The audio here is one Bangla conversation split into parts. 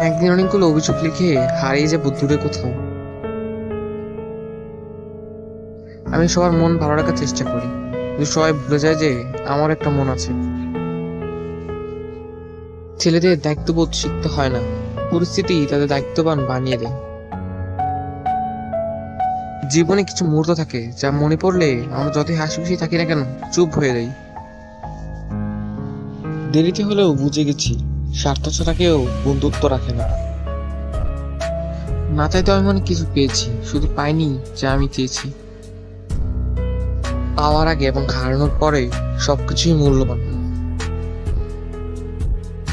একদিন অনেকগুলো অভিযোগ লিখে হারিয়ে যাব দূরে কোথাও। আমি সবার মন ভালো রাখার চেষ্টা করি। কিন্তু সবাই ভুলে যায় যে আমার একটা মন আছে। ছেলেদের দায়িত্ববোধ শিখতে হয় না। পরিস্থিতি তাদের দায়িত্ববান বানিয়ে দেয়। জীবনে কিছু মুহূর্ত থাকে যা মনে পড়লে আমরা যতই হাসি খুশি থাকি না কেন, চুপ হয়ে যাই। দেরিতে হলেও বুঝে গেছি। স্বার্থ ছাড়া কেউ বন্ধুত্ব রাখে না। না চাইতে আমি মনে কিছু পেয়েছি শুধু পাইনি যা আমি চেয়েছি। পাওয়ার আগে এবং হারানোর পরে সবকিছুই মূল্যবান।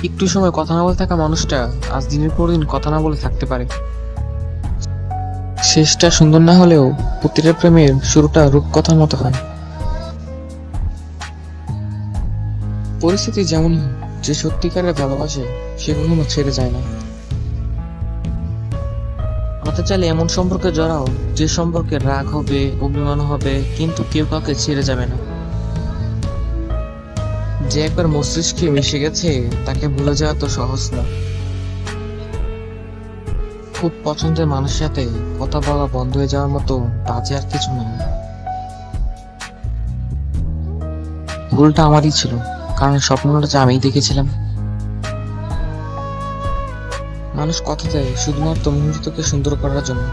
একটু সময় কথা না বলে থাকা মানুষটা আজ দিনের পর দিন কথা না বলে থাকতে পারে। শেষটা সুন্দর না হলেও প্রতিটা প্রেমের শুরুটা রূপকথার মতো হয়। পরিস্থিতি যেমনই হোক, যে সত্যিকারের ভালোবাসে, সে কখনো ছেড়ে যায় না। হতে চাইলে এমন সম্পর্কে জড়াও, যে সম্পর্কে রাগ হবে, অভিমান হবে, কিন্তু কেউ কাউকে ছেড়ে যাবে না। যে একবার মস্তিষ্কে মিশে গেছে, তাকে ভুলে যাওয়া তো সহজ না। খুব পছন্দের মানুষের সাথে কথা বলা বন্ধ হয়ে যাওয়ার মতো বাজে আর কিছু নেই ভুলটা আমারই ছিল। কারণ স্বপ্নটা যে আমিই দেখেছিলাম। মানুষ কথা দেয় শুধুমাত্র মুহূর্তকে সুন্দর করার জন্য।